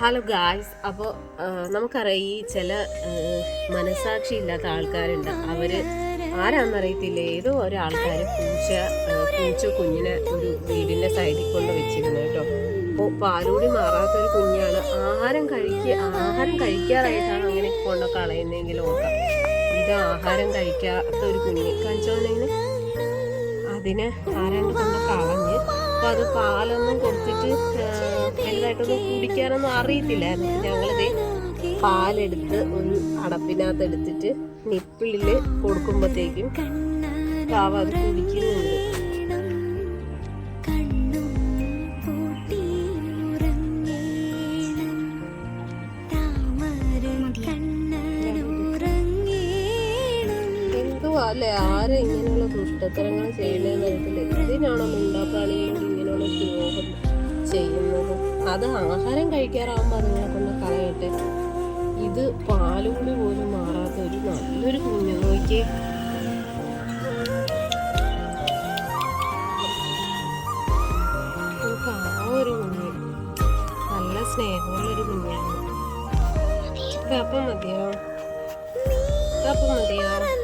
Hello guys അപ്പോൾ നമുക്കറിയാം ഈ ചില മനസാക്ഷി ഇല്ലാത്ത ആൾക്കാരുണ്ട്. അവർ ആരാന്നറിയത്തില്ല ഏതോ ഒരാൾക്കാർ പൂച്ച പൂച്ച കുഞ്ഞിനെ ഒരു വീടിന്റെ സൈഡിൽ കൊണ്ട് വെച്ചിരുന്നു കേട്ടോ. അപ്പോൾ പാലൂടി മാറാത്തൊരു കുഞ്ഞാണ്. ആഹാരം കഴിക്കുക ആഹാരം കഴിക്കാറായിട്ടാണ് അങ്ങനെ കൊണ്ട് കളയുന്നതെങ്കിൽ ഓർക്കാം. ഇത് ആഹാരം കഴിക്കാത്ത ഒരു കുഞ്ഞ്. കഴിച്ചോണ്ടെങ്കിൽ അതിനെ ആരാണ്ട് കൊണ്ട് കളഞ്ഞ് അപ്പോൾ അത് പാലൊന്നും കൊടുത്തിട്ട് വലുതായിട്ടൊന്നും കുടിക്കാനൊന്നും അറിയത്തില്ലായിരുന്നു. ഞങ്ങളിത് പാലെടുത്ത് ഒരു അടപ്പിനകത്ത് എടുത്തിട്ട് നിപ്പിളിൽ കൊടുക്കുമ്പോഴത്തേക്കും പാവ അത് കുടിക്കുന്നുണ്ട്. അല്ലെ? ആരാ ദുഷ്ടത്തരങ്ങൾ ചെയ്യുന്നതെന്ന് അറിയത്തില്ല. എന്തിനാണോ മിണ്ടാപ്രാണികളോട് ഇങ്ങനെയുള്ള ചെയ്യുന്നത്. അത് ആഹാരം കഴിക്കാറാവുമ്പോൾ അതുങ്ങളെ കൊണ്ട് കളയട്ടെ. ഇത് പാലുകൂടി പോലും മാറാത്ത ഒരു നല്ലൊരു കുഞ്ഞു നോക്കിയേ. സ്നേഹമുള്ളൊരു കുഞ്ഞാണ്. അപ്പം മതിയോ? അപ്പം മതിയോ?